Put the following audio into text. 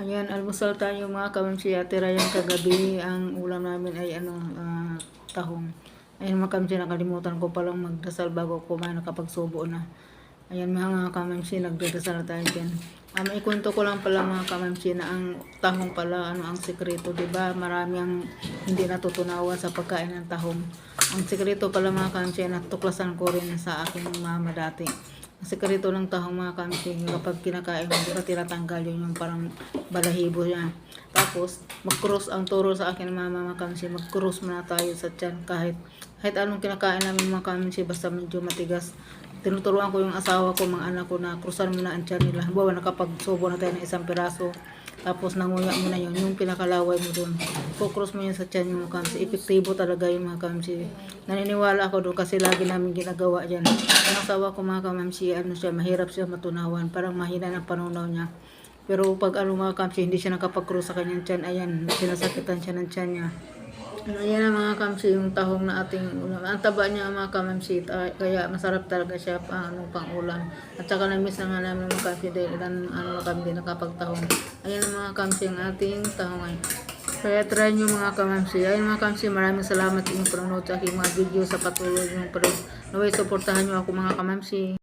Ayan, almusal tayo mga kamamsi. Ate Ryan kagabi, ang ulam namin ay ano, ah, tahong. Ayan mga kamamsi, nakalimutan ko palang magdasal bago kumain nakapagsubo na. Ayan mga kamamsi, nagdadasal na tayo dyan. Um, ikwento ko lang pala mga kamamsi na ang tahong pala, ano ang sekreto, ba? Marami ang hindi natutunawan sa pagkain ng tahong. Ang sekreto pala mga kamamsi, natuklasan ko rin sa aking mama dati. Sekreto ng tahong mga kamsi, kapag kinakain mo, di ba tinatanggal yun yung parang balahibo niya. Tapos, mag-cross ang turo sa akin ng mama mga kamsi, mag-cross muna tayo sa tiyan kahit kahit anong kinakain namin mga kamsi, basta medyo matigas. Tinuturuan ko yung asawa ko, mga anak ko na krusan muna ang tiyan nila. Halimbawa, nakapagsubo na tayo ng isang piraso, tapos nanguya mo na yun, yung pinakalaway mo doon. Kukross mo yun sa tiyan mga kamsi. Epektibo talaga yung mga kamsi. Naniniwala ako doon kasi lagi namin ginagawa dyan. Ang asawa ko mga kamsi, ano siya, mahirap siya matunawan. Parang mahina ng panunaw niya. Pero pag ano mga kamsi, hindi siya nakapag-cross sa kanyang tiyan. Ayan, sinasakitan siya ng tiyan niya. Ayan ang mga kamsi, yung tahong na ating ulam. Ang taba niya mga kamsi, kaya masarap talaga siya pa, ano, pang ulam. At saka na-miss na nga namin mga kamsi dahil ilan, ano na kami din nakapagtahong. Ayan ang mga kamsi, ang ating tahong ay. Kaya try nyo mga kamamsi. Ayun mga kamsi, maraming salamat sa inyong panonood sa aking mga video sa patuloy nyo. Pero naway, supportahan nyo ako mga kamamsi.